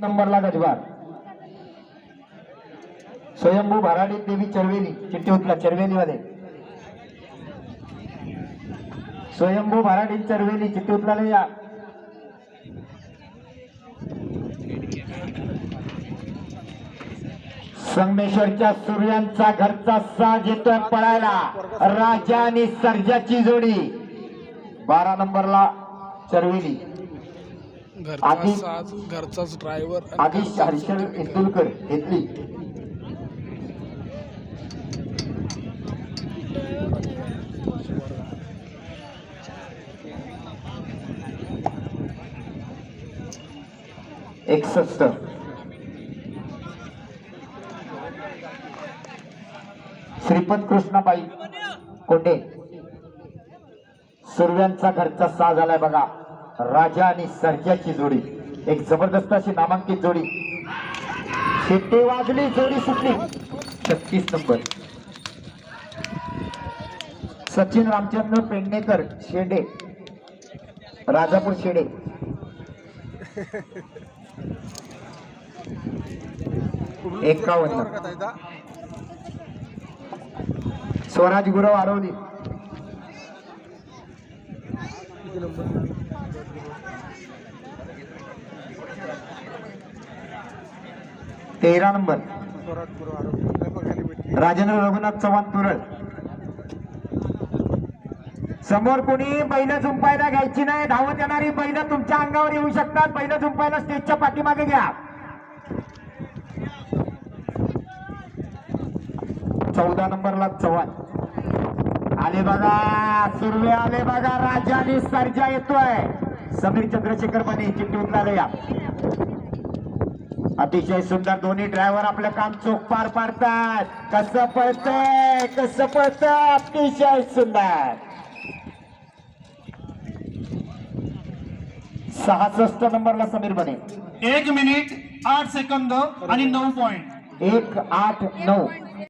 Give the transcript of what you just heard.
नंबरला गजबार स्वयंभू भराडी देवी चरवेली चिठ्ठी उतला चरवेली स्वयंभू भराडी चरवेली चिठ्ठी उतलाला या. संगमेश्वरच्या सूर्यांचा घरचा साज येतोय पळायला. राजा आणि सर्जाची जोडी. बारा नंबरला चरवेली घरचा आधी- साज घरचाच ड्रायव्हर आदिश हरिशर इंदुलकर घेतली. एकसष्ट. श्रीपत कृष्णाबाई कोंडे. सुरव्यांचा घरचा साज आलाय बघा. राजा आणि सर्जाची जोडी. एक जबरदस्त अशी नामांकित जोडी. शिट्टी वाजली जोडी सुटली. छत्तीस नंबर. सचिन रामचंद्र पेडणेकर शेडे. राजापूर शेडे. एकावन्न. स्वराज गुरव आरवली. तेरा नंबर. राजेंद्र रघुनाथ चव्हाण तुरळ. समोर कोणी बैल झुंपायला घ्यायची नाही धावत येणारी बैल तुमच्या अंगावर येऊ शकतात. बैल झुंपायला स्टेजच्या पाठीमागे घ्या. चौदा नंबरला चव्हाण. आले बघा सुरवे आले बघा राजा आणि सर्जा येतोय. समीर चंद्रशेखर बने चिठ्ठी उतरायला या. अतिशय सुंदर दोन्ही ड्रायव्हर आपलं काम चोख पार पाडतात. कसं पळतंय कसं पळतंय अतिशय सुंदर. सहासष्ट नंबरला समीर बने. एक मिनिट आठ सेकंद आणि नऊ पॉइंट एक आठ नऊ.